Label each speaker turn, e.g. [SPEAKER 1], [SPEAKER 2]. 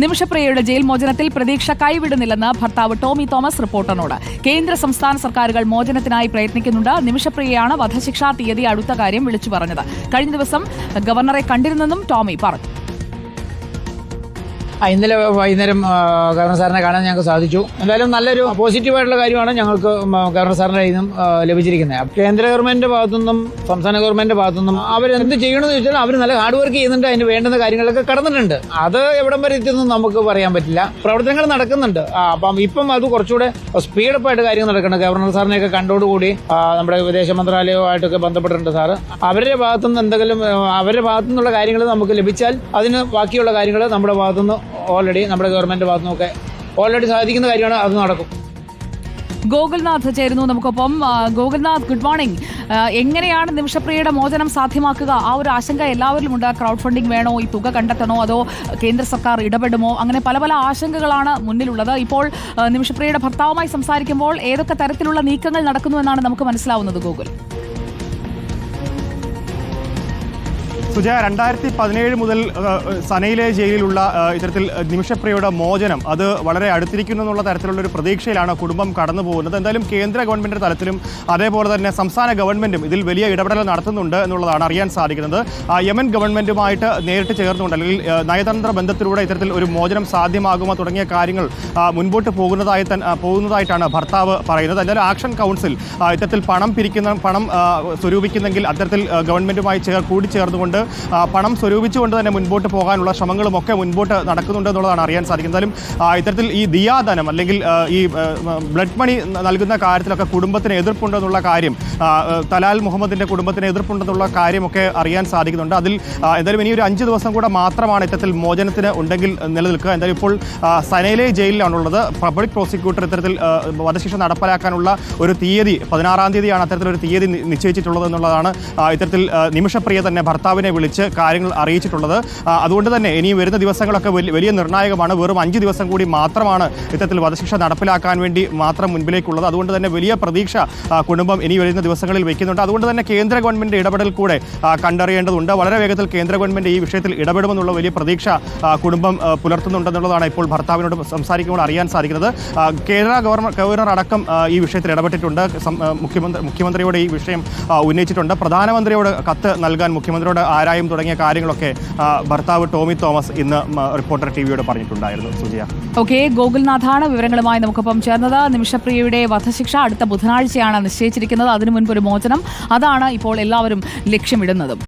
[SPEAKER 1] നിമിഷപ്രിയയുടെ ജയിൽ മോചനത്തിൽ പ്രതീക്ഷ കൈവിടുന്നില്ലെന്ന് ഭർത്താവ് ടോമി തോമസ് റിപ്പോർട്ടറിനോട്. കേന്ദ്ര സംസ്ഥാന സർക്കാരുകൾ മോചനത്തിനായി പ്രയത്നിക്കുന്നുണ്ട്. നിമിഷപ്രിയയാണ് വധശിക്ഷാ തീയതി അടുത്ത കാര്യം വിളിച്ചു പറഞ്ഞത്. കഴിഞ്ഞ ദിവസം ഗവർണറെ കണ്ടിരുന്നെന്നും ടോമി പറഞ്ഞു.
[SPEAKER 2] ഇന്നലെ വൈകുന്നേരം ഗവർണർ സാറിനെ കാണാൻ ഞങ്ങൾക്ക് സാധിച്ചു. എന്തായാലും നല്ലൊരു പോസിറ്റീവായിട്ടുള്ള കാര്യമാണ് ഞങ്ങൾക്ക് ഗവർണർ സാറിന്റെ കയ്യിൽ നിന്നും ലഭിച്ചിരിക്കുന്നത്. കേന്ദ്ര ഗവൺമെന്റിന്റെ ഭാഗത്തുനിന്നും സംസ്ഥാന ഗവൺമെന്റിന്റെ ഭാഗത്തുനിന്നും അവരെന്ത് ചെയ്യണമെന്ന് ചോദിച്ചാൽ അവർ നല്ല ഹാർഡ് വർക്ക് ചെയ്യുന്നുണ്ട് അതിന് വേണ്ടുന്ന കാര്യങ്ങളൊക്കെ കടന്നിട്ടുണ്ട്. അത് എവിടം വരെ എത്തിയെന്നും നമുക്ക് പറയാൻ പറ്റില്ല. പ്രവർത്തനങ്ങൾ നടക്കുന്നുണ്ട്. അപ്പം ഇപ്പം അത് കുറച്ചുകൂടെ സ്പീഡപ്പായിട്ട് കാര്യങ്ങൾ നടക്കുന്നുണ്ട്. ഗവർണർ സാറിനെയൊക്കെ കണ്ടോടുകൂടി നമ്മുടെ വിദേശ മന്ത്രാലയവുമായിട്ടൊക്കെ ബന്ധപ്പെട്ടിട്ടുണ്ട് സാറ്. അവരുടെ ഭാഗത്തുനിന്ന് എന്തെങ്കിലും അവരുടെ ഭാഗത്തുനിന്നുള്ള കാര്യങ്ങൾ നമുക്ക് ലഭിച്ചാൽ അതിന് ബാക്കിയുള്ള കാര്യങ്ങൾ നമ്മുടെ ഭാഗത്തുനിന്ന് ഓൾറെഡി നമ്മുടെ ഗവൺമെന്റ് ഭാഗത്തുനിന്നൊക്കെ ഓൾറെഡി സാധിക്കുന്ന കാര്യമാണ് അത് നടക്കും.
[SPEAKER 1] ഗോകുൽനാഥ് ചേരുന്നു നമുക്കൊപ്പം. ഗോകുൽനാഥ് ഗുഡ് മോർണിംഗ് എങ്ങനെയാണ് നിമിഷപ്രിയയുടെ മോചനം സാധ്യമാക്കുക? ആ ഒരു ആശങ്ക എല്ലാവരിലും ഉണ്ട്. ക്രൗഡ് ഫണ്ടിംഗ് വേണോ? ഈ തുക കണ്ടെത്തണോ? അതോ കേന്ദ്ര സർക്കാർ ഇടപെടുമോ? അങ്ങനെ പല പല ആശങ്കകളാണ് മുന്നിലുള്ളത്. ഇപ്പോൾ നിമിഷപ്രിയയുടെ ഭർത്താവുമായി സംസാരിക്കുമ്പോൾ ഏതൊക്കെ തരത്തിലുള്ള നീക്കങ്ങൾ നടക്കുന്നു എന്നാണ് നമുക്ക് മനസ്സിലാവുന്നത് ഗോകുൽ?
[SPEAKER 3] സുജയ രണ്ടായിരത്തി പതിനേഴ് മുതൽ സനയിലെ ജയിലിലുള്ള ഇത്തരത്തിൽ നിമിഷപ്രിയയുടെ മോചനം അത് വളരെ അടുത്തിരിക്കുന്നു എന്നുള്ള തരത്തിലുള്ള ഒരു പ്രതീക്ഷയിലാണ് കുടുംബം കടന്നു പോകുന്നത് എന്തായാലും കേന്ദ്ര ഗവൺമെന്റിന്റെ തലത്തിലും അതേപോലെ തന്നെ സംസ്ഥാന ഗവൺമെന്റും ഇതിൽ വലിയ ഇടപെടൽ നടത്തുന്നുണ്ട് എന്നുള്ളതാണ് അറിയാൻ സാധിക്കുന്നത്. യമൻ ഗവൺമെന്റുമായിട്ട് നേരിട്ട് ചേർന്നുകൊണ്ട് അല്ലെങ്കിൽ നയതന്ത്ര ബന്ധത്തിലൂടെ ഇത്തരത്തിൽ ഒരു മോചനം സാധ്യമാകുമോ തുടങ്ങിയ കാര്യങ്ങൾ മുൻപോട്ട് പോകുന്നതായി തന്നെ പോകുന്നതായിട്ടാണ് ഭർത്താവ് പറയുന്നത്. എന്തായാലും ആക്ഷൻ കൗൺസിൽ ഇത്തരത്തിൽ പണം പിരിക്കുന്ന പണം സ്വരൂപിക്കുന്നെങ്കിൽ അത്തരത്തിൽ ഗവൺമെന്റുമായി ചേർ കൂടിച്ചേർന്നുകൊണ്ട് ആ, പണം സ്വരൂപിച്ചുകൊണ്ട് തന്നെ മുൻപോട്ട് പോകാനുള്ള ശ്രമങ്ങളും ഒക്കെ മുൻപോട്ട് നടക്കുന്നുണ്ട് എന്നുള്ളതാണ് അറിയാൻ സാധിക്കുന്നത് എന്തായാലും ഇത്തരത്തിൽ ഈ ദിയാധനം അല്ലെങ്കിൽ ഈ ബ്ലഡ് മണി നൽകുന്ന കാര്യത്തിലൊക്കെ കുടുംബത്തിന് എതിർപ്പുണ്ടെന്നുള്ള കാര്യം തലാൽ മുഹമ്മദിന്റെ കുടുംബത്തിന് എതിർപ്പുണ്ടെന്നുള്ള കാര്യമൊക്കെ അറിയാൻ സാധിക്കുന്നുണ്ട്. അതിൽ എന്തായാലും ഇനി ഒരു അഞ്ച് ദിവസം കൂടെ മാത്രമാണ് ഇത്തരത്തിൽ മോചനത്തിന് ഉണ്ടെങ്കിൽ നിലനിൽക്കുക. എന്തായാലും ഇപ്പോൾ സനയിലെ ജയിലിലാണുള്ളത്. പബ്ലിക് പ്രോസിക്യൂട്ടർ ഇത്തരത്തിൽ വധശിക്ഷ നടപ്പിലാക്കാനുള്ള ഒരു തീയതി പതിനാറാം തീയതിയാണ് അത്തരത്തിലൊരു തീയതി നിശ്ചയിച്ചിട്ടുള്ളത് എന്നുള്ളതാണ് ഇത്തരത്തിൽ നിമിഷപ്രിയ തന്നെ ഭർത്താവിനെ വിളിച്ച് കാര്യങ്ങൾ അറിയിച്ചിട്ടുള്ളത്. അതുകൊണ്ട് തന്നെ ഇനി വരുന്ന ദിവസങ്ങളൊക്കെ വലിയ നിർണായകമാണ്. വെറും അഞ്ച് ദിവസം കൂടി മാത്രമാണ് ഇത്തരത്തിൽ വധശിക്ഷ നടപ്പിലാക്കാൻ വേണ്ടി മാത്രം മുൻപിലേക്കുള്ളത്. അതുകൊണ്ട് തന്നെ വലിയ പ്രതീക്ഷ കുടുംബം ഇനി വരുന്ന ദിവസങ്ങളിൽ വയ്ക്കുന്നുണ്ട് അതുകൊണ്ട് തന്നെ കേന്ദ്ര ഗവൺമെന്റ് ഇടപെടൽ കൂടെ കണ്ടറിയേണ്ടതുണ്ട്. വളരെ വേഗത്തിൽ കേന്ദ്ര ഗവൺമെന്റ് ഈ വിഷയത്തിൽ ഇടപെടുമെന്നുള്ള വലിയ പ്രതീക്ഷ കുടുംബം പുലർത്തുന്നുണ്ടെന്നുള്ളതാണ് ഇപ്പോൾ ഭർത്താവിനോട് സംസാരിക്കുമ്പോൾ അറിയാൻ സാധിക്കുന്നത്. കേരള ഗവർണർ ഗവർണർ അടക്കം ഈ വിഷയത്തിൽ ഇടപെട്ടിട്ടുണ്ട്. മുഖ്യമന്ത്രി മുഖ്യമന്ത്രിയോട് ഈ വിഷയം ഉന്നയിച്ചിട്ടുണ്ട്. പ്രധാനമന്ത്രിയോട് കത്ത് നൽകാൻ മുഖ്യമന്ത്രിയോട് ആരായും തുടങ്ങിയ കാര്യങ്ങളൊക്കെ ഭർത്താവ് ടോമി തോമസ് ഇന്ന് റിപ്പോർട്ടർ ടി വിയോട് പറഞ്ഞിട്ടുണ്ടായിരുന്നു. സുജിയ.
[SPEAKER 1] ഓക്കെ ഗോകുൽനാഥാണ് വിവരങ്ങളുമായി നമുക്കൊപ്പം ചേർന്നത്. നിമിഷപ്രിയയുടെ വധശിക്ഷ അടുത്ത ബുധനാഴ്ചയാണ് നിശ്ചയിച്ചിരിക്കുന്നത്. അതിനു മുൻപ് ഒരു മോചനം. അതാണ് ഇപ്പോൾ എല്ലാവരും ലക്ഷ്യമിടുന്നതും.